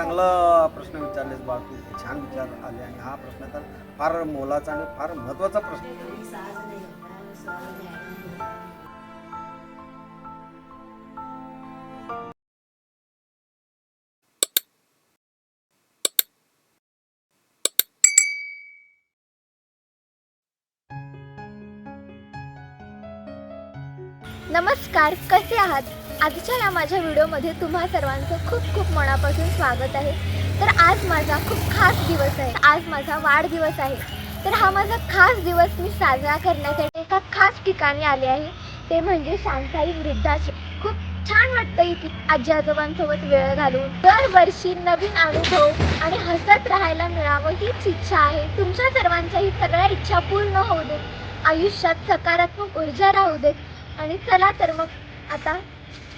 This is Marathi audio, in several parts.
चांगला प्रश्न विचारलेस बा तू. छान विचार आले आणि हा प्रश्न तर फार मोलाचा आणि फार महत्त्वाचा प्रश्न. नमस्कार कसे आहात? आजच्या या माझ्या व्हिडिओमध्ये तुम्हा सर्वांचं खूप खूप मनापासून स्वागत आहे. तर आज माझा खूप खास दिवस आहे. आज माझा वाढदिवस आहे. तर हा माझा खास दिवस मी साजरा करण्यासाठी एका खास ठिकाणी आले आहे. ते म्हणजे शांताई वृद्धाश्रम खूप छान वाटतं इथे आजी आजोबांसोबत वेळ घालून. दरवर्षी नवीन अनुभव आणि हसत राहायला मिळावं हीच इच्छा आहे. तुमच्या सर्वांच्याही सगळ्या इच्छा पूर्ण होऊ देत. आयुष्यात सकारात्मक ऊर्जा राहू देत. आणि चला तर मग आता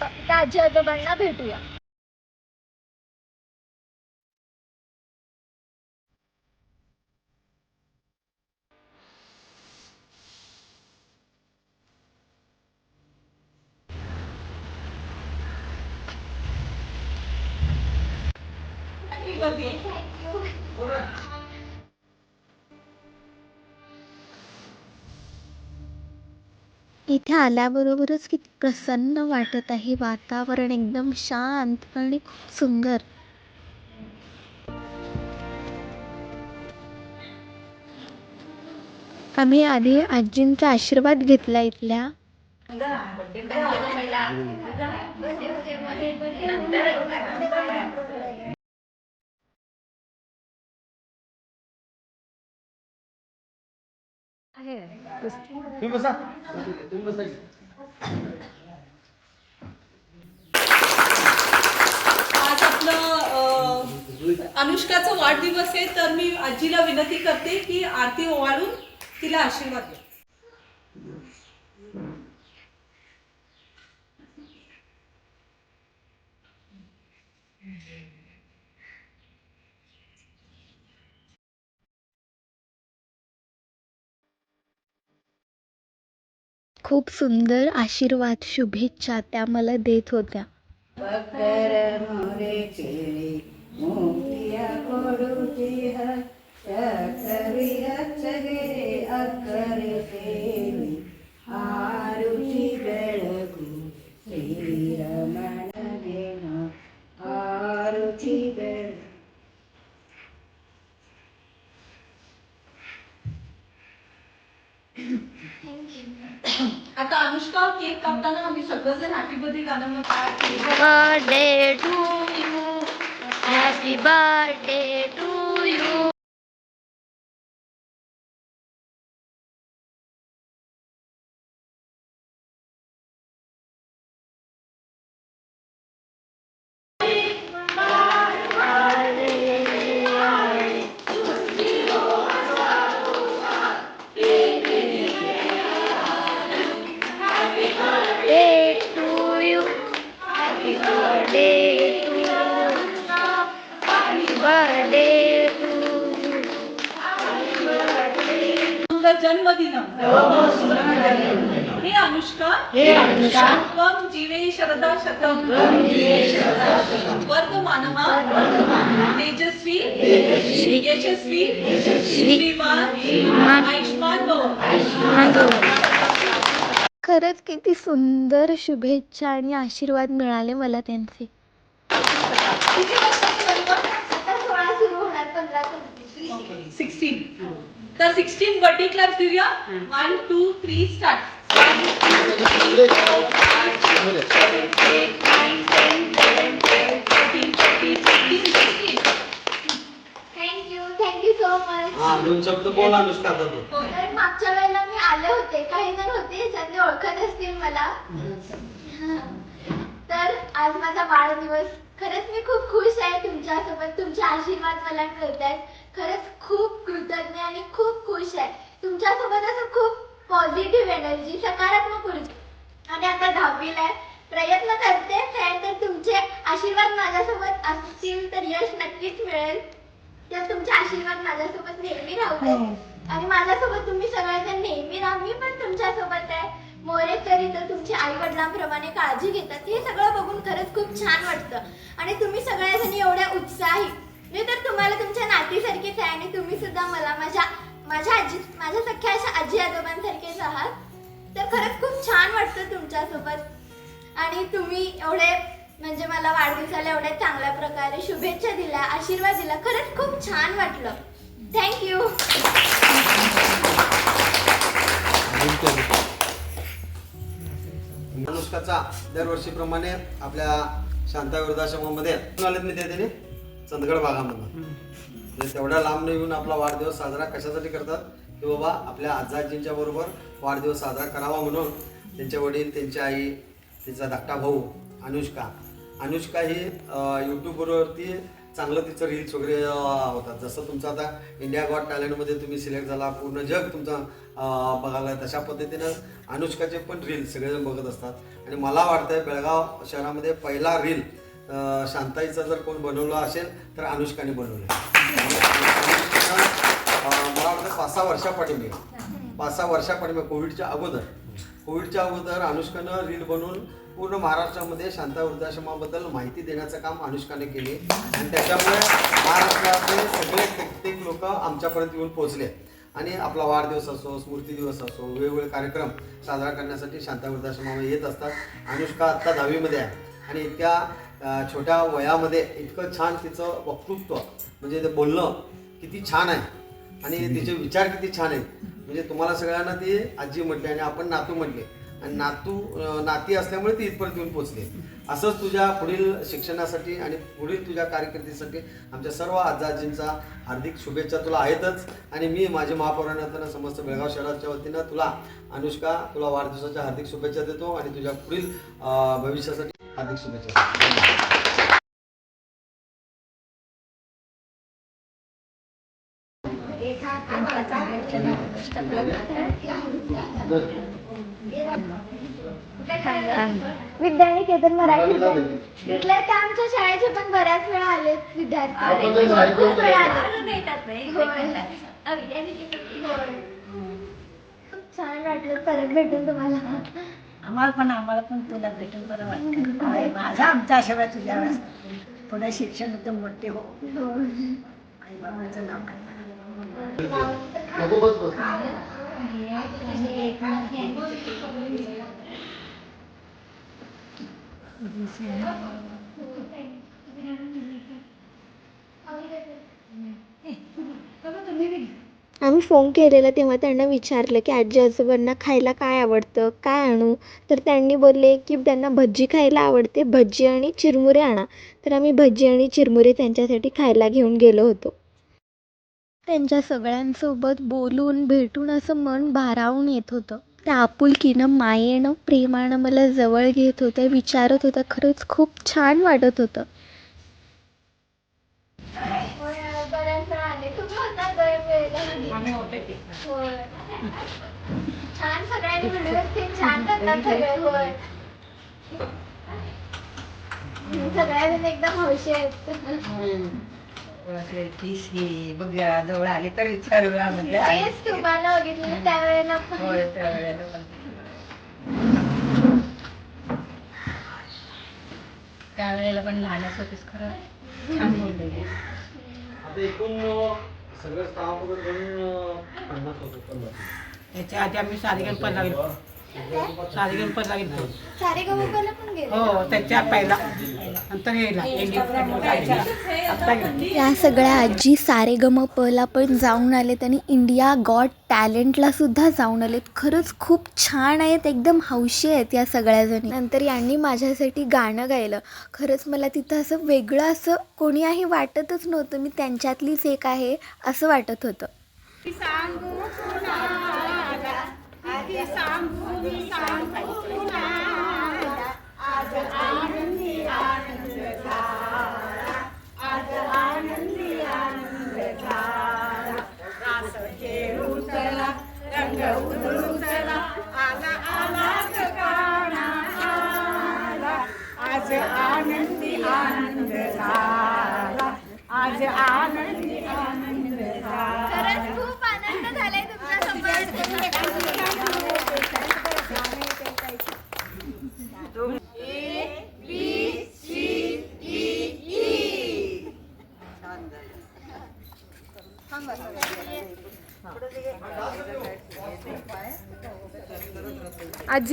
अ, त्या आजी आजोबांना भेटूया. इथे आल्याबरोबरच किती प्रसन्न वाटत आहे वातावरण. एकदम शांत आणि खूप सुंदर. आम्ही आधी आजींचा आशीर्वाद घेतला इथल्या. तुम्ही बसा. तुम्ही बसा आज आपलं अ, अनुष्काचा वाढदिवस आहे तर मी आजीला विनंती करते की आरती ओवाळून तिला आशीर्वाद द्या. खूप सुंदर आशीर्वाद शुभेच्छा त्या मला देत होत्या. आता अनुष्का केक कापताना आम्ही सगळंजण हॅपी बर्थडे गाणं मग काय birthday to you happy birthday to you हे अनुष्का. हे अनुष्का. त्वं जीवे शरदा शतम. वर्ग मानवा तेजस्वी. यशस्वी. श्रीमान. आयुष्मान भव. खरंच किती सुंदर शुभेच्छा आणि आशीर्वाद मिळाले मला त्यांचे. किती वर्षाची बरोबर आता सोळा सुरू होणार पंधरा सिक्स्टीन तर सिक्स्टीन बर्थडे क्लास देऊया one two three start thank you thank you so much हा दोन शब्द बोला अनुष्का आता तू. तर मागच्या वेळेला मी आले होते. काही जण होते ज्यांनी ओळखत असतील मला. तर आज माझा वाढदिवस खरंच मी खूप खुश आहे तुमच्यासोबत. तुमचे आशीर्वाद मला मिळत आहेत खरंच खूप कृतज्ञ आणि खूप खुश आहे. तुमच्यासोबत असं खूप पॉझिटिव्ह एनर्जी सकारात्मक ऊर्जा. आणि आता दहावीला आहे. प्रयत्न करतेच आहे तर तुमचे आशीर्वाद माझ्यासोबत असतील तर यश नक्कीच मिळेल. तर तुमचे आशीर्वाद माझ्यासोबत नेहमी राहू दे. आणि माझ्यासोबत तुम्ही सगळेजण नेहमी राहा. मी पण तुमच्यासोबत आहे. मोरेकरी तर तुमच्या आई वडिलांप्रमाणे काळजी घेतात. हे सगळं बघून खरंच खूप छान वाटतं. आणि तुम्ही सगळ्याजणी एवढ्या उत्साही मी तर तुम्हाला तुमच्या नातीसारखीच आहे. आणि तुम्ही सुद्धा मला माझ्या माझ्या आजी माझ्या सख्या अशा आजी आजोबांसारखेच आहात. तर खरंच खूप छान वाटतं तुमच्यासोबत. आणि तुम्ही एवढे म्हणजे मला वाढदिवसाला एवढ्या चांगल्या प्रकारे शुभेच्छा दिल्या आशीर्वाद दिला. खरंच खूप छान वाटलं. थँक्यू अनुष्काचा दरवर्षीप्रमाणे आपल्या शांता वृद्धाश्रमामध्ये आलेत मी त्याने. चंदगड भागामधून. म्हणजे तेवढ्या लांब न येऊन आपला वाढदिवस साजरा कशासाठी करतात? की बाबा आपल्या आजाजींच्या बरोबर वाढदिवस साजरा करावा म्हणून त्यांचे वडील त्यांची आई तिचा धाकटा भाऊ अनुष्का. अनुष्का ही यूट्यूबवरती चांगलं तिचं रील्स वगैरे होतात. जसं तुमचं आता इंडिया गॉट टॅलेंटमध्ये तुम्ही सिलेक्ट झाला पूर्ण जग तुमचं बघायला तशा पद्धतीनं अनुष्काचे पण रील्स सगळेजण बघत असतात. आणि मला वाटतंय बेळगाव शहरामध्ये पहिला रील शांताईचा जर कोण बनवला असेल तर अनुष्काने बनवलं. मला वाटतं पाच सहा वर्षापाठीमागे पाच सहा वर्षापाठीमागे कोविडच्या अगोदर. कोविडच्या अगोदर अनुष्कानं रील बनवून पूर्ण महाराष्ट्रामध्ये शांता वृद्धाश्रमाबद्दल माहिती देण्याचं काम अनुष्काने केले. आणि त्याच्यामुळे महाराष्ट्रातले सगळे कित्येक लोक आमच्यापर्यंत येऊन पोहोचले. आणि आपला वाढदिवस असो स्मृती दिवस असो वेगवेगळे कार्यक्रम साजरा करण्यासाठी शांता वृद्धाश्रमामध्ये येत असतात. अनुष्का आत्ता दहावीमध्ये आहे. आणि इतक्या छोट्या वयामध्ये इतकं छान तिचं वक्तृत्व म्हणजे ते बोलणं किती छान आहे. आणि तिचे विचार किती छान आहेत. म्हणजे तुम्हाला सगळ्यांना ती आजी म्हटली आणि आपण नातू म्हटले. आणि नातू नाती असल्यामुळे ती इथपर्यंत येऊन पोचली असंच तुझ्या पुढील शिक्षणासाठी आणि पुढील तुझ्या कारकिर्दीसाठी आमच्या सर्व आजाजींचा हार्दिक शुभेच्छा तुला आहेतच. आणि मी माझे महापौराणा समस्त बेळगाव शहराच्या वतीनं तुला अनुष्का तुला वाढदिवसाच्या हार्दिक शुभेच्छा देतो. आणि तुझ्या पुढील भविष्यासाठी हार्दिक शुभेच्छा. विद्यार्थी केतन मराठी तिथल्या त्या आमच्या शाळेचे पण बऱ्याच वेळा आले विद्यार्थी. खूप वेळा आले. होय. होय. खूप छान वाटलं. परत भेटून तुम्हाला. आम्हाला पण आम्हाला पण तुला भेटून बरं वाटतं. माझा आमचा आशीर्वाद असतो. पुढे शिक्षण एकदम मोठे हो. आई बाबांचं नाव काय? आम्ही फोन केलेला तेव्हा त्यांना विचारलं की आजी आजोबांना खायला काय आवडतं? काय आणू? तर त्यांनी बोलले की त्यांना भज्जी खायला आवडते. भज्जी आणि चिरमुरे आणा. तर आम्ही भज्जी आणि चिरमुरे त्यांच्यासाठी खायला घेऊन गेलो होतो. त्यांच्या सगळ्यांसोबत बोलून भेटून असं मन भारावून येत होतं. त्या आपुलकीनं मायेनं प्रेमानं मला जवळ घेत होत्या विचारत होतं खरंच खूप छान वाटत होतं. छान सगळ्यांनी व्यवस्थित छान करतात सगळे होय सगळ्याजण एकदम हौशी आहेत तीस ही बघूया जवळ आली तर विचारूया तेच तुम्हाला बघितलं त्यावेळेला पण होय त्यावेळेला पण. त्यावेळेला पण लहानच होतीस खरं छान बोललेली आता एकूण सगळं स्टाफ वगैरे घेऊन पन्नास होतो पन्नास. याच्या आधी आम्ही सारेगण पन्नास गेलो. हो त्याच्या पहिला. नंतर यायला. आता गेलो या सगळ्या आजी सारे गम पला पण जाऊन आलेत आणि इंडिया गॉड टॅलेंटला सुद्धा जाऊन आलेत. खरंच खूप छान आहेत एकदम हौशी आहेत या सगळ्याजणी नंतर यांनी माझ्यासाठी गाणं गायलं. खरंच मला तिथं असं वेगळं असं कोणीही वाटतच नव्हतं. मी त्यांच्यातलीच एक आहे असं वाटत होतं. खरंच खूप आनंद झालाय तुमच्या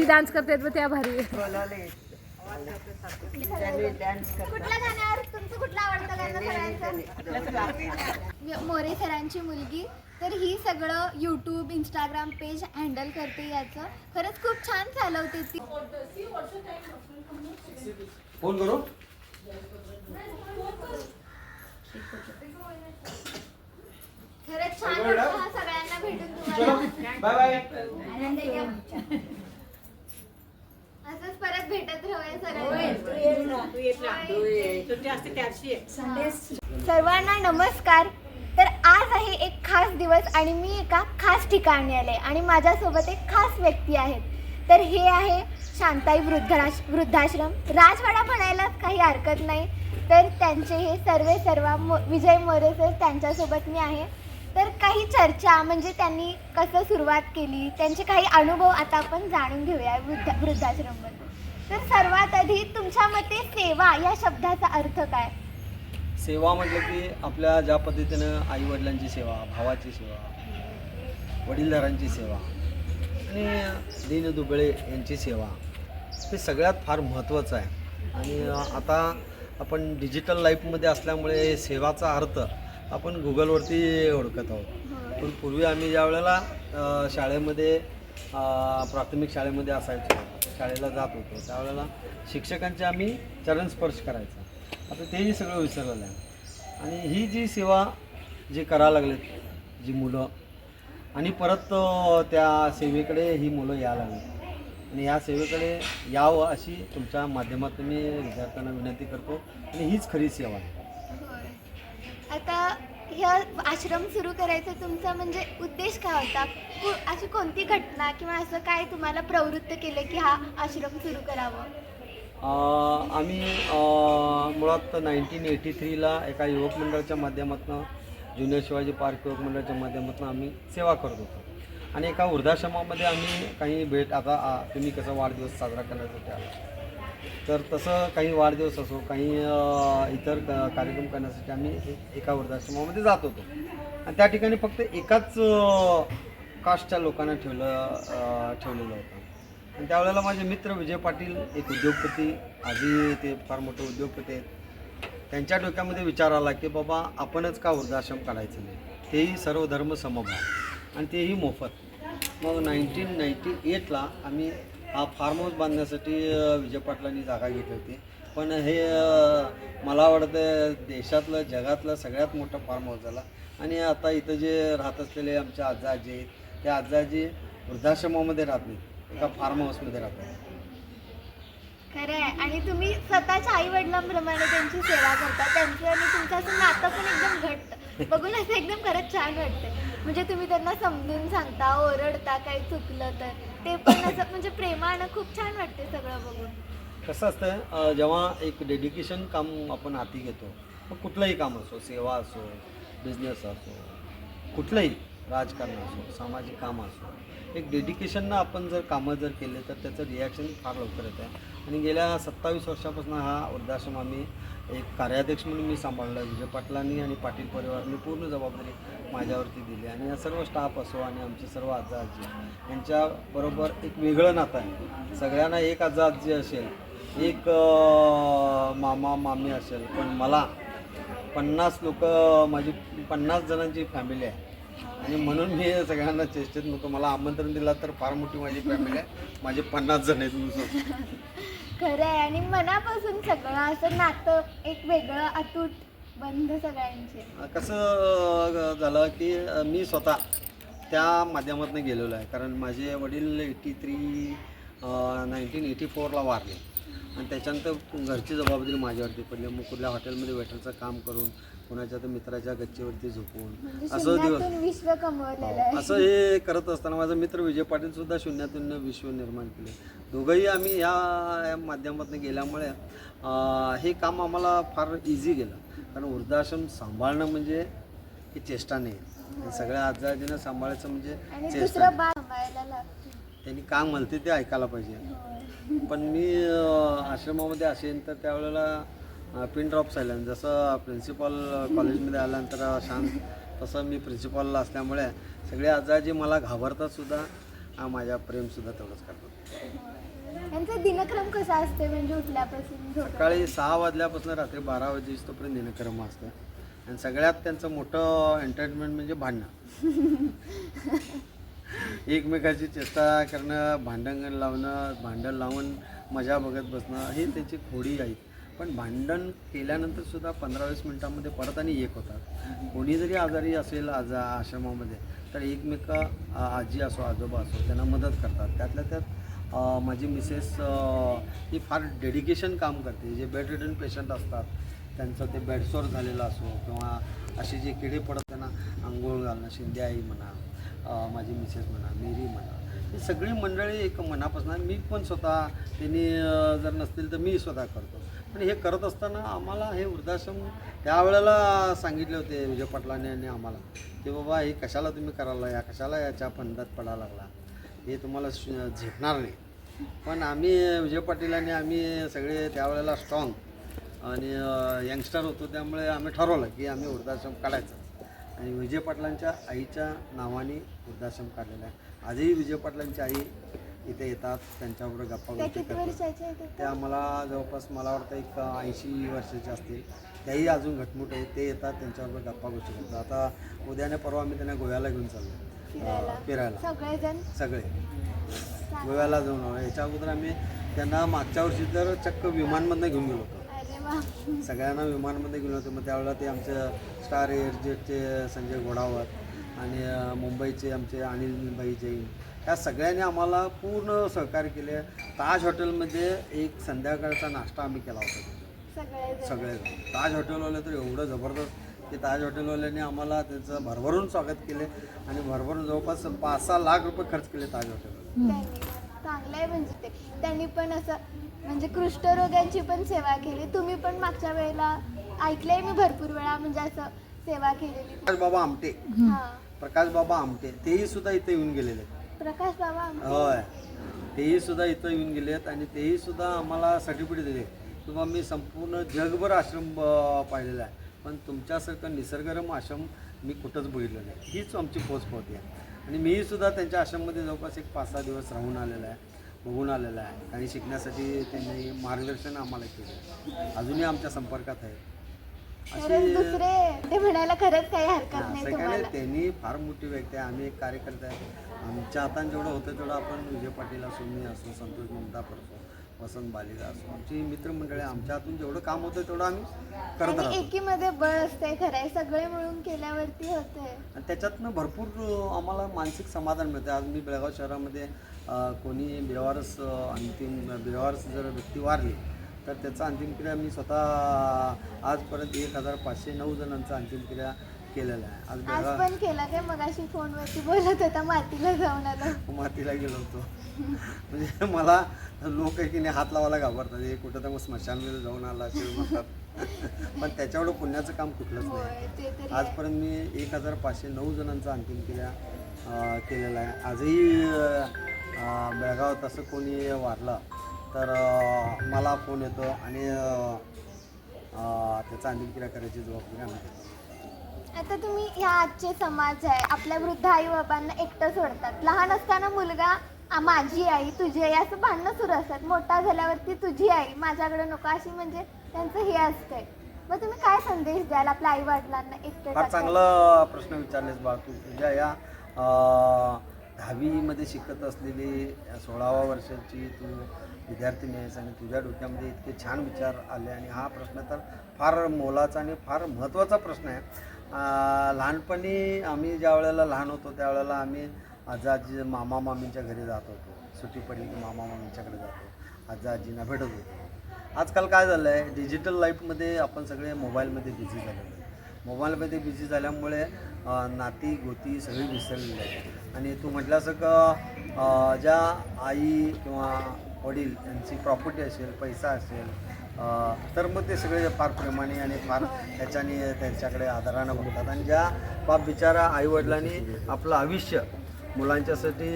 डान्स करतात बघ त्या भारी. मोरे सरांची मुलगी. तर ही सगळं यूट्यूब इंस्टाग्राम पेज हँडल करते याचं. खरंच खूप छान चालवते ती. फोन करू? खरंच छान हा सगळ्यांना भेटून बाय बाय? असंच परत भेटत राहूया सर्वांना नमस्कार. तर आज आहे एक खास दिवस आणि मी एका खास ठिकाणी आले आणि माझ्यासोबत एक खास व्यक्ती आहेत. तर हे आहे शांताई वृद्धाश वृद्धाश्रम. राजवाडा म्हणायलाच काही हरकत नाही. तर त्यांचे हे सर्वे सर्व मो- विजय मोरे सर त्यांच्यासोबत मी आहे. तर काही चर्चा म्हणजे त्यांनी कसं सुरुवात केली त्यांचे काही अनुभव आता आपण जाणून घेऊया वृद्ध वृद्धाश्रमबद्दल तर सर्वात आधी तुमच्या मते सेवा या शब्दाचा अर्थ काय? सेवा म्हटलं की आपल्या ज्या पद्धतीनं आईवडिलांची सेवा भावाची सेवा वडीलधारांची सेवा आणि दीनदुबळे यांची सेवा हे सगळ्यात फार महत्त्वाचं आहे. आणि आता आपण डिजिटल लाईफमध्ये असल्यामुळे सेवाचा अर्थ आपण गुगलवरती ओळखत आहोत. पण पूर्वी आम्ही ज्या वेळेला शाळेमध्ये प्राथमिक शाळेमध्ये असायचो शाळेला जात होतो त्यावेळेला शिक्षकांचे आम्ही चरणस्पर्श करायचा. आता तेही सगळं विसरलेलं आहे. आणि ही जी सेवा जी करायला लागलेत जी मुलं आणि परत त्या सेवेकडे ही मुलं यायला लागली. आणि या सेवेकडे यावं अशी तुमच्या माध्यमातून मी विद्यार्थ्यांना विनंती करतो. आणि हीच खरी सेवा आहे. आता ह्या आश्रम सुरू करायचा तुमचा म्हणजे उद्देश काय होता? कु अशी कोणती घटना किंवा असं काय तुम्हाला प्रवृत्त केलं की हा आश्रम सुरू करावं? आम्ही मुळात नाईन्टीन एटी थ्रीला एका युवक मंडळाच्या माध्यमातून ज्युनियर शिवाजी पार्क युवक मंडळाच्या माध्यमातून आम्ही सेवा करत होतो. आणि एका वृद्धाश्रमामध्ये आम्ही काही भेट आता आ, तुम्ही कसं वाढदिवस साजरा करण्यासाठी आला तर तसं काही वाढदिवस असो काही इतर क- कार्यक्रम करण्यासाठी आम्ही ए- एका वृद्धाश्रमामध्ये जात होतो. आणि त्या ठिकाणी फक्त एकाच कास्टच्या लोकांना ठेवलं ठेवलेलं होतं. आणि त्यावेळेला माझे मित्र विजय पाटील एक उद्योगपती आधी ते फार मोठे उद्योगपती आहेत. त्यांच्या डोक्यामध्ये विचार आला की बाबा आपणच का वृद्धाश्रम काढायचं नाही? तेही सर्व धर्म समभाव आणि तेही मोफत. मग नाईन्टीन नाईन्टी एटला आम्ही हा फार्म हाऊस बांधण्यासाठी विजय पाटलांनी जागा घेतली होती. पण हे मला वाटतं देशातलं जगातलं सगळ्यात मोठं फार्म हाऊस झाला. आणि आता इथं जे राहत असलेले आमच्या आजा आजी आहेत त्या आजा आजी वृद्धाश्रमामध्ये राहत नाही एका फार्म हाऊसमध्ये राहतात खरं आहे आणि तुम्ही स्वतःच्या आई वडिलांप्रमाणे त्यांची सेवा करता. त्यांचं आणि तुमचं असं नातं पण एकदम घट्ट. बघून असं एकदम खरंच छान वाटतं म्हणजे तुम्ही त्यांना समजून सांगता ओरडता काही चुकलं तर. ते पण असं म्हणजे प्रेमानं खूप छान वाटते सगळं बघून. कसं असतं अं, जेव्हा एक डेडिकेशन काम आपण हाती घेतो मग कुठलंही काम असो सेवा असो बिझनेस असो कुठलंही राजकारण असो सामाजिक कामं असो एक डेडिकेशननं आपण जर कामं जर केले तर त्याचं रिॲक्शन फार लवकर येतं. आणि गेल्या सत्तावीस वर्षापासून हा वृद्धाश्रम आम्ही एक कार्याध्यक्ष म्हणून मी सांभाळला विजय पाटलांनी आणि पाटील परिवाराने पूर्ण जबाबदारी माझ्यावरती दिली. आणि या सर्व स्टाफ असो आणि आमचे सर्व आजा आजी यांच्याबरोबर एक वेगळं नातं आहे. सगळ्यांना एक आजा आजी असेल एक मामा मामी असेल पण मला पन्नास लोक माझी पन्नास जणांची फॅमिली आहे. आणि म्हणून मी सगळ्यांना चेष्टेत नको. मला आमंत्रण दिला तर फार मोठी माझी फॅमिली आहे. माझे पन्नास जण आहेत नुसतं खरं आहे आणि मनापासून सगळं असं नातं एक वेगळं अतूट बंध सगळ्यांचे. कसं झालं की मी स्वतः त्या माध्यमातून गेलेलो आहे. कारण माझे वडील एटी थ्री नाईन्टीन एटी फोरला वारले. आणि त्याच्यानंतर घरची जबाबदारी माझ्यावरती पडली. मग कुठल्या हॉटेलमध्ये वेटरचं काम करून कोणाच्या तर मित्राच्या गच्चीवरती झोपून. म्हणजे असं दिवस विश्व कमवलेलं आहे. असं हे करत असताना माझा मित्र विजय पाटील सुद्धा शून्यातून विश्व निर्माण केले. दोघंही आम्ही या माध्यमातून गेल्यामुळे हे काम आम्हाला फार इझी गेलं. कारण वृद्धाश्रम सांभाळणं म्हणजे ही चेष्टा नाही. सगळ्या आजाजीनं सांभाळायचं म्हणजे चेष्टा त्यांनी काय म्हणते ते ऐकायला पाहिजे. पण मी आश्रमामध्ये असेन तर त्यावेळेला पिन ड्रॉप सायलेंट जसं प्रिन्सिपल कॉलेजमध्ये आल्यानंतर शांत तसं मी प्रिन्सिपॉलला असल्यामुळे सगळे आजाजी मला घाबरतात सुद्धा. हा माझ्या प्रेमसुद्धा तेवढंच करतात. यांचा दिनक्रम कसा असते म्हणजे उठल्यापासून सकाळी सहा वाजल्यापासून रात्री बारा वाजेपर्यंत दिनक्रम असतं. आणि सगळ्यात त्यांचं मोठं एंटरटेनमेंट म्हणजे भांडणं. एकमेकाची चेष्टा करणं भांडण लावणं भांडण लावून मजा बघत बसणं हे त्याची खोडी आहेत पण भांडण केल्यानंतर सुद्धा पंधरा वीस मिनटामध्ये परत आणि एक होतात. कोणी जरी आजारी असेल आज आश्रमामध्ये तर एकमेका आजी असो आजोबा असो त्यांना मदत करतात. त्यातल्या त्यात माझी मिसेस ही फार डेडिकेशन काम करते. जे बेड रिटन पेशंट असतात त्यांचं ते बेडसोर झालेलं असो किंवा असे जे किडे पडत त्यांना आंघोळ घालणं शिंदे आई म्हणा माझी मिसेस म्हणा मेरी म्हणा ही सगळी मंडळी एक मनापासून मी पण स्वतः त्यांनी जर नसतील तर मी स्वतः करतो. पण हे करत असताना आम्हाला हे वृद्धाश्रम त्यावेळेला सांगितले होते विजय पाटलांनी आणि आम्हाला की बाबा हे कशाला तुम्ही करायला या कशाला याच्या पंधात पडायला लागला? हे तुम्हाला श- झेपणार नाही. पण आम्ही विजय पाटील आम्ही सगळे त्यावेळेला स्ट्रॉंग आणि यंगस्टर होतो त्यामुळे आम्ही ठरवलं की आम्ही वृद्धाश्रम काढायचं. आणि विजय पाटलांच्या आईच्या नावाने वृद्धाश्रम काढलेला आहे. आजही विजय पाटलांची आई इथे येतात त्यांच्याबरोबर गप्पा त्या गोष्टी करतात? त्या मला जवळपास मला वाटतं एक ऐंशी वर्षाचे असतील. त्याही अजून घटमुट आहेत ते येतात त्यांच्याबरोबर गप्पा गोष्टी करतात. आता उद्याने परवा आम्ही त्यांना गोव्याला घेऊन चाललो फिरायला. सगळे. गोव्याला जाऊन आलो याच्या अगोदर आम्ही त्यांना मागच्या वर्षी तर चक्क विमानमधनं घेऊन गेलो होतो. सगळ्यांना विमानमध्ये घेऊन होते मग त्यावेळेला ते आमचे स्टार एअरजेटचे संजय घोडावत आणि मुंबईचे आमचे अनिल भाई जैन ह्या सगळ्यांनी आम्हाला पूर्ण सहकार्य केले. ताज हॉटेलमध्ये एक संध्याकाळचा नाश्ता आम्ही केला होता. सगळे ताज हॉटेलवाले तर एवढं जबरदस्त की ताज हॉटेलवाल्यांनी आम्हाला त्याचं भरभरून स्वागत केले आणि भरभरून जवळपास पाच सहा लाख रुपये खर्च केले ताज हॉटेलवर त्यांनी चांगलं आहे म्हणजे ते. त्यांनी पण असं म्हणजे कुष्ठरोग्यांची पण सेवा केली. तुम्ही पण मागच्या वेळेला ऐकलंय मी भरपूर वेळा म्हणजे असं सेवा केलेली. प्रकाश बाबा आमटे. प्रकाश बाबा आमटे. तेही सुद्धा इथे येऊन गेलेले आहेत. प्रकाश बाबा. होय. तेही सुद्धा इथं येऊन गेलेत आणि तेही सुद्धा आम्हाला सर्टिफिकेट दिले. किंवा मी संपूर्ण जगभर आश्रम पाहिलेला आहे. पण तुमच्यासारखं निसर्गरम आश्रम मी कुठंच बघितलं नाही. हीच आमची पोच पावती आहे आणि मीही सुद्धा त्यांच्या आश्रममध्ये जवळपास एक पाच सहा दिवस राहून आलेला आहे बघून आलेला आहे. आणि शिकण्यासाठी त्यांनी मार्गदर्शन आम्हाला केलं. अजूनही आमच्या संपर्कात आहे. दुसरे ते म्हणायला खरंच काही हरकत नाही असं काय नाही तुम्हाला. त्यांनी फार मोठी व्यक्ती आहे. आम्ही एक कार्यकर्ते आहे. आमच्या हातान जेवढं होतं तेवढं आपण विजय पाटील असो मी असो संतोष मुंदापर असो वसंत बालिका असो आमची मित्रमंडळी आमच्या हातून जेवढं काम होतं तेवढं आम्ही करत आणि राहतो. एकीमध्ये बळ असते खरंय सगळे मिळून केल्यावरती होते आणि त्याच्यातनं भरपूर अं, आम्हाला मानसिक समाधान मिळतं आज मी बेळगाव शहरामध्ये अं, कोणी बिरवारस अं, अंतिम बिरवारस जर व्यक्ती वारली तर त्याचा अंतिमक्रिया मी स्वतः आजपर्यंत एक हजार पाचशे नऊ जणांचा अंतिमक्रिया केलेला आहे. आज आज बेळगाव पण केला काय? मगाशी फोनवरती बोलत होता मातीला जाऊन आलो. मातीला गेलो होतो. म्हणजे मला लोक की नाही हात लावायला घाबरतात. हे कुठं तर मग स्मशानमध्ये जाऊन आला असेल म्हणतात. पण त्याच्यावर पुण्याचं काम कुठलंच नाही. होय, ते तरी आहे. आजपर्यंत मी एक हजार पाचशे नऊ जणांचा अंतिम क्रिया अं, केलेला आहे. आजही अं, बेळगावात असं कोणी वारलं तर मला फोन येतो आणि त्याचा अंतिम क्रिया करायची जबाबदारी आम्ही घेतो. आता तुम्ही ह्या आजचे समाज आहे आपल्या वृद्ध आई बाबांना एकटं सोडतात लहान असताना मुलगा "आ, माझी आई तुझी आई असं भांडणं सुरू असतात मोठा झाल्यावरती तुझी आई माझ्याकडे नको अशी म्हणजे त्यांचं हे असतंय मग तुम्ही काय संदेश द्याल आपल्या आई वडिलांना एकटं फार टाकताना? चांगला प्रश्न विचारलेस बा तू तुझ्या या अं, दहावीमध्ये शिकत असलेली सोळाव्या वर्षाची तू विद्यार्थिनी आहेस आणि तुझ्या डोक्यामध्ये इतके छान विचार आले आणि हा प्रश्न तर फार मोलाचा आणि फार महत्त्वाचा प्रश्न आहे. लहानपणी आम्ही ज्या वेळेला लहान होतो त्यावेळेला आम्ही आजा आजी मामा मामींच्या घरी जात होतो. सुट्टी पडली की मामा मामींच्याकडे जातो. आजा आजींना भेटत होतो. आजकाल काय झालं आहे डिजिटल लाईफमध्ये आपण सगळे मोबाईलमध्ये बिझी झालेलो आहे. मोबाईलमध्ये बिझी झाल्यामुळे नाती गोती सगळी विसरलेली आहे आणि तू म्हटल्यास का ज्या आई किंवा वडील यांची प्रॉपर्टी असेल पैसा असेल तर मग ते सगळे फार प्रेमाने आणि फार त्याच्याने त्यांच्याकडे आदरानं बघतात. आणि ज्या बाप बिचारा आईवडिलांनी आपलं आयुष्य मुलांच्यासाठी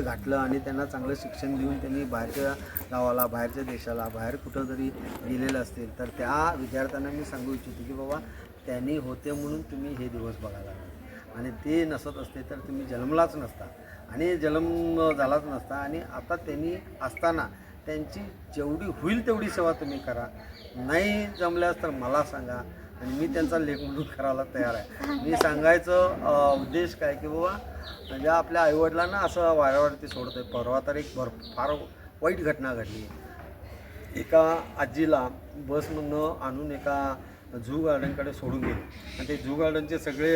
घातलं आणि त्यांना चांगलं शिक्षण देऊन त्यांनी बाहेरच्या गावाला बाहेरच्या देशाला बाहेर कुठं जरी गेलेले असतील तर त्या विद्यार्थ्यांना मी सांगू इच्छितो की बाबा त्यांनी होते म्हणून तुम्ही हे दिवस बघायला लागले. आणि ते नसत असते तर तुम्ही जन्मलाच नसता. आणि जन्म झालाच नसता आणि आता त्यांनी असताना त्यांची जेवढी होईल तेवढी सेवा तुम्ही करा. नाही जमल्यास तर मला सांगा आणि मी त्यांचा लेख म्हणून करायला तयार आहे. मी सांगायचं उद्देश काय की बाबा ज्या आपल्या आईवडिलांना असं वाऱ्यावरती आहे परवा तर एक भर फार वाईट घटना घडली. एका आजीला बसमधनं आणून एका झू गार्डनकडे सोडून गेले. आणि ते झू गार्डनचे सगळे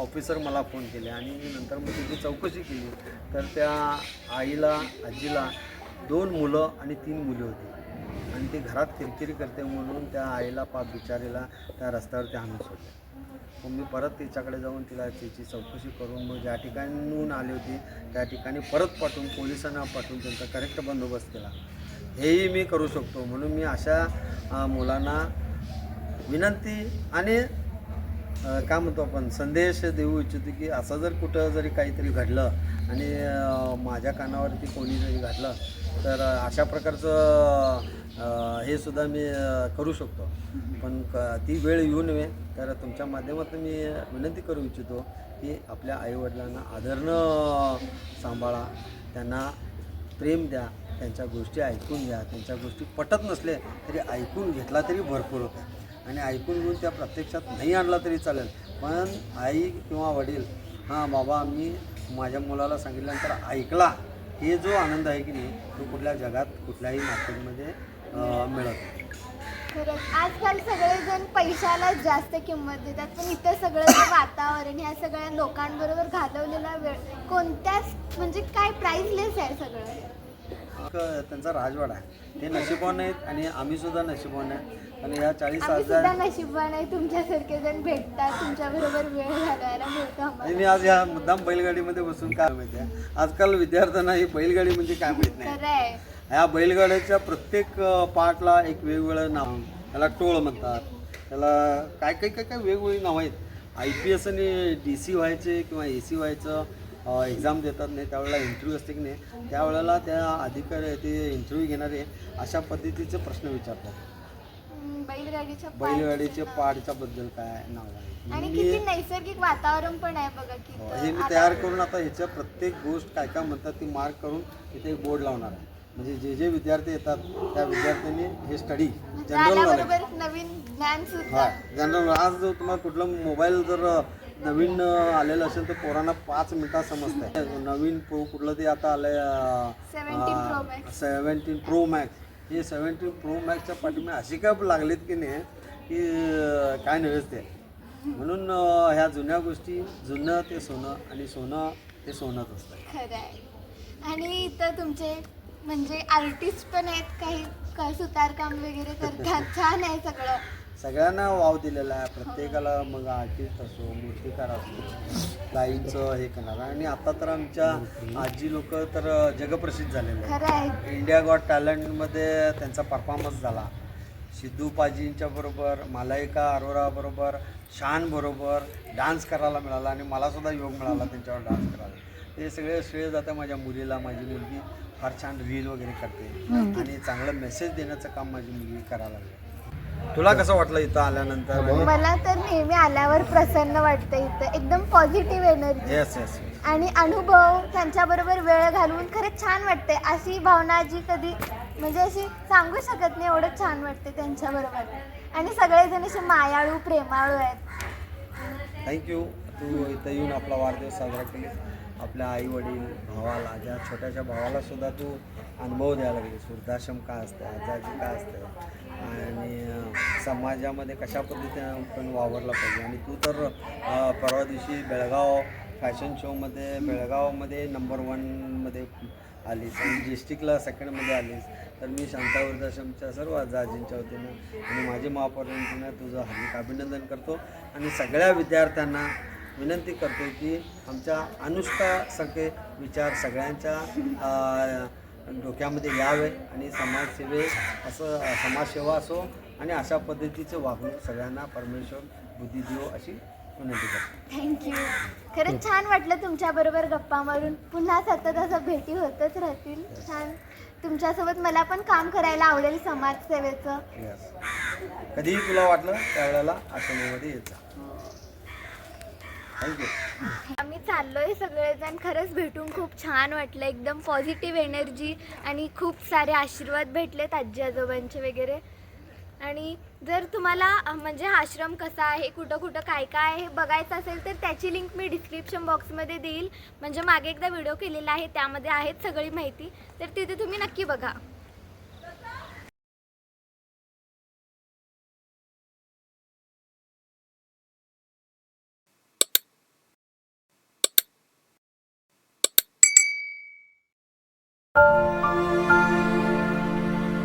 ऑफिसर मला फोन केले. आणि नंतर मग त्याची चौकशी केली. तर त्या आईला आजीला दोन मुलं आणि तीन मुली होती. आणि ते घरात किरकिरी करते म्हणून त्या आईला पाप बिचारीला त्या रस्त्यावरती आणून सोडले. मग मी परत तिच्याकडे जाऊन तिला तिची चौकशी करून मग ज्या ठिकाणून आली होती त्या ठिकाणी परत पाठवून पोलिसांना पाठवून त्यांचा करेक्ट बंदोबस्त केला. हेही मी करू शकतो. म्हणून मी अशा मुलांना विनंती आणि काय म्हणतो आपण संदेश देऊ इच्छितो की असं जर कुठं जरी काहीतरी घडलं आणि माझ्या कानावरती कोणी जरी घडलं तर अशा प्रकारचं हे सुद्धा मी करू शकतो. पण क ती वेळ येऊ नये तर तुमच्या माध्यमातून मी विनंती करू इच्छितो की आपल्या आईवडिलांना आदरणं सांभाळा त्यांना प्रेम द्या त्यांच्या गोष्टी ऐकून घ्या त्यांच्या गोष्टी पटत नसले तरी ऐकून घेतला तरी भरपूर होत्या आणि ऐकून घेऊन त्या प्रत्यक्षात नाही आणला तरी चालेल. पण आई किंवा वडील हां बाबा मी माझ्या मुलाला सांगितल्यानंतर ऐकला. हे जो आनंद आहे की नाही तो कुठल्या जगात कुठल्याही मार्केटमध्ये मिळत खरंच. आजकाल सगळेजण पैशाला जास्त किंमत देतात पण इथं सगळं जे वातावरण ह्या सगळ्या लोकांबरोबर घालवलेला वेळ कोणत्याच म्हणजे काय प्राईजलेस आहे सगळं? त्यांचा राजवाडा आहे. ते नशिबवान आहेत आणि आम्ही सुद्धा नशिबवान आहे. आणि या चाळीस आम्ही हजार नशिबवान आहे. तुमच्यासारखे जण भेटतात. तुमच्याबरोबर वेळ घालवायला मिळतो आम्हाला. आणि मी आज या मुद्दाम बैलगाडीमध्ये बसून काय माहिती आहे? आजकाल विद्यार्थ्यांना ही बैलगाडी म्हणजे काय माहीत नाही. खरं आहे. ह्या बैलगाड्याच्या प्रत्येक अ, पार्टला एक वेगवेगळं नाव त्याला टोळ म्हणतात. त्याला काय काय काय काय वेगवेगळी नावं आहेत. आय पी एस आणि डी सी व्हायचे किंवा ए सी व्हायचं. एक्झाम देतात नाही त्यावेळेला इंटरव्ह्यू असते की नाही त्यावेळेला त्या अधिकारी ते इंटरव्ह्यू घेणारे अशा पद्धतीचे प्रश्न विचारतात. बैलगाडीच्या बैलगाडीचे पार्टचं पार्टच्या बद्दल काय नाव आहे? मी- नैसर्गिक वातावरण पण आहे बघा की हो, इथं. हे मी आता तयार करून आता ह्याच्या प्रत्येक गोष्ट काय काय म्हणतात ती मार्क करून इथे एक बोर्ड लावणार आहे. म्हणजे जे जे विद्यार्थी येतात त्या विद्यार्थ्यांनी हे स्टडी जनरल नॉलेज आल्याबरोबर नवीन ज्ञान सुद्धा. हा जनरल आज जर तुम्हाला कुठलं मोबाईल जर नवीन आलेलं असेल तर पोरांना पाच मिनिटात समजतंय. नवीन प्रो कुठलं ते आता 17 Pro आलंय Max. सेवन्टीन प्रो मॅक्स हे सेवन्टीन प्रो मॅक्सच्या पाठीमागे अशी काय लागलेत की नाही की काय नव्हेच ते. म्हणून ह्या जुन्या गोष्टी जुनं ते सोनं आणि सोनं ते सोनंच असतं. खरं आहे आणि इथं तुमचे म्हणजे आर्टिस्ट पण आहेत काही सुतारकाम वगैरे करतात. छान आहे सगळं. सगळ्यांना वाव दिलेला आहे. प्रत्येकाला मग आर्टिस्ट असो मूर्तिकार असो लाईनचं हे करणार. आणि आता तर आमच्या आजी लोक तर जगप्रसिद्ध झालेले आहेत. इंडिया गॉट टॅलेंटमध्ये त्यांचा परफॉर्मन्स झाला. सिद्धू पाजींच्या बरोबर मालायका अरोरा बरोबर शान बरोबर डान्स करायला मिळाला आणि मला सुद्धा योग मिळाला त्यांच्यावर डान्स करायला. ते सगळे श्रेय जातं माझ्या मुलीला. माझी मुलगी फार छान रील वगैरे करते. आणि चांगलं मेसेज देण्याचं काम माझी मुलगी करायला लागली. तुला कसं वाटलं इथं आल्यानंतर? मला तर नेहमी आल्यावर प्रसन्न वाटतं इथं. एकदम पॉझिटिव्ह एनर्जी येस येस आणि अनुभव त्यांच्याबरोबर वेळ घालवून खरंच छान वाटते अशी भावना जी कधी म्हणजे अशी सांगू शकत नाही एवढं छान वाटते त्यांच्याबरोबर. आणि सगळेजण असे मायाळू प्रेमाळू आहेत. थँक्यू तू इथं येऊन आपला वाढदिवस साजरा केलीस. आपल्या आई वडील भावाला ज्या छोट्याशा भावाला सुद्धा तू अनुभव द्यायला लागलीस वृद्धाश्रम काय असतं आजाजी काय असतं आणि समाजामध्ये कशा पद्धतीने पण वावरला पाहिजे? आणि तू तर परवा दिवशी बेळगाव फॅशन शोमध्ये बेळगावमध्ये नंबर वनमध्ये आलीस आणि डिस्ट्रिक्टला सेकंडमध्ये आलीस. तर मी शांता वृद्धाश्रमच्या सर्व आजींच्या वतीनं आणि माझे महापौरांच्या तुझं हार्दिक अभिनंदन करतो. आणि सगळ्या विद्यार्थ्यांना विनंती करतो की आमच्या अनुष्कासारखे विचार सगळ्यांच्या डोक्यामध्ये यावे आणि समाजसेवे असं समाजसेवा असो आणि अशा पद्धतीचे वागणूक सगळ्यांना परमेश्वर बुद्धी देऊ अशी विनंती करतो थँक्यू खरंच छान वाटलं तुमच्याबरोबर गप्पा मारून. पुन्हा सतत असं भेटी होतच राहतील. छान. तुमच्यासोबत मला पण काम करायला आवडेल समाजसेवेचं. कधीही तुला वाटलं त्यावेळेला आश्रमामध्ये येत आम्ही चाललोय सगळेजण. खरंच भेटून खूप छान वाटलं. एकदम पॉझिटिव्ह एनर्जी आणि खूप सारे आशीर्वाद भेटलेत आजी आजोबांचे वगैरे. आणि जर तुम्हाला म्हणजे आश्रम कसा आहे कुठं कुठं काय काय आहे बघायचं असेल तर त्याची लिंक मी डिस्क्रिप्शन बॉक्समध्ये देईल. म्हणजे मागे एकदा व्हिडिओ केलेला आहे त्यामध्ये आहेत सगळी माहिती. तर तिथे तुम्ही नक्की बघा. you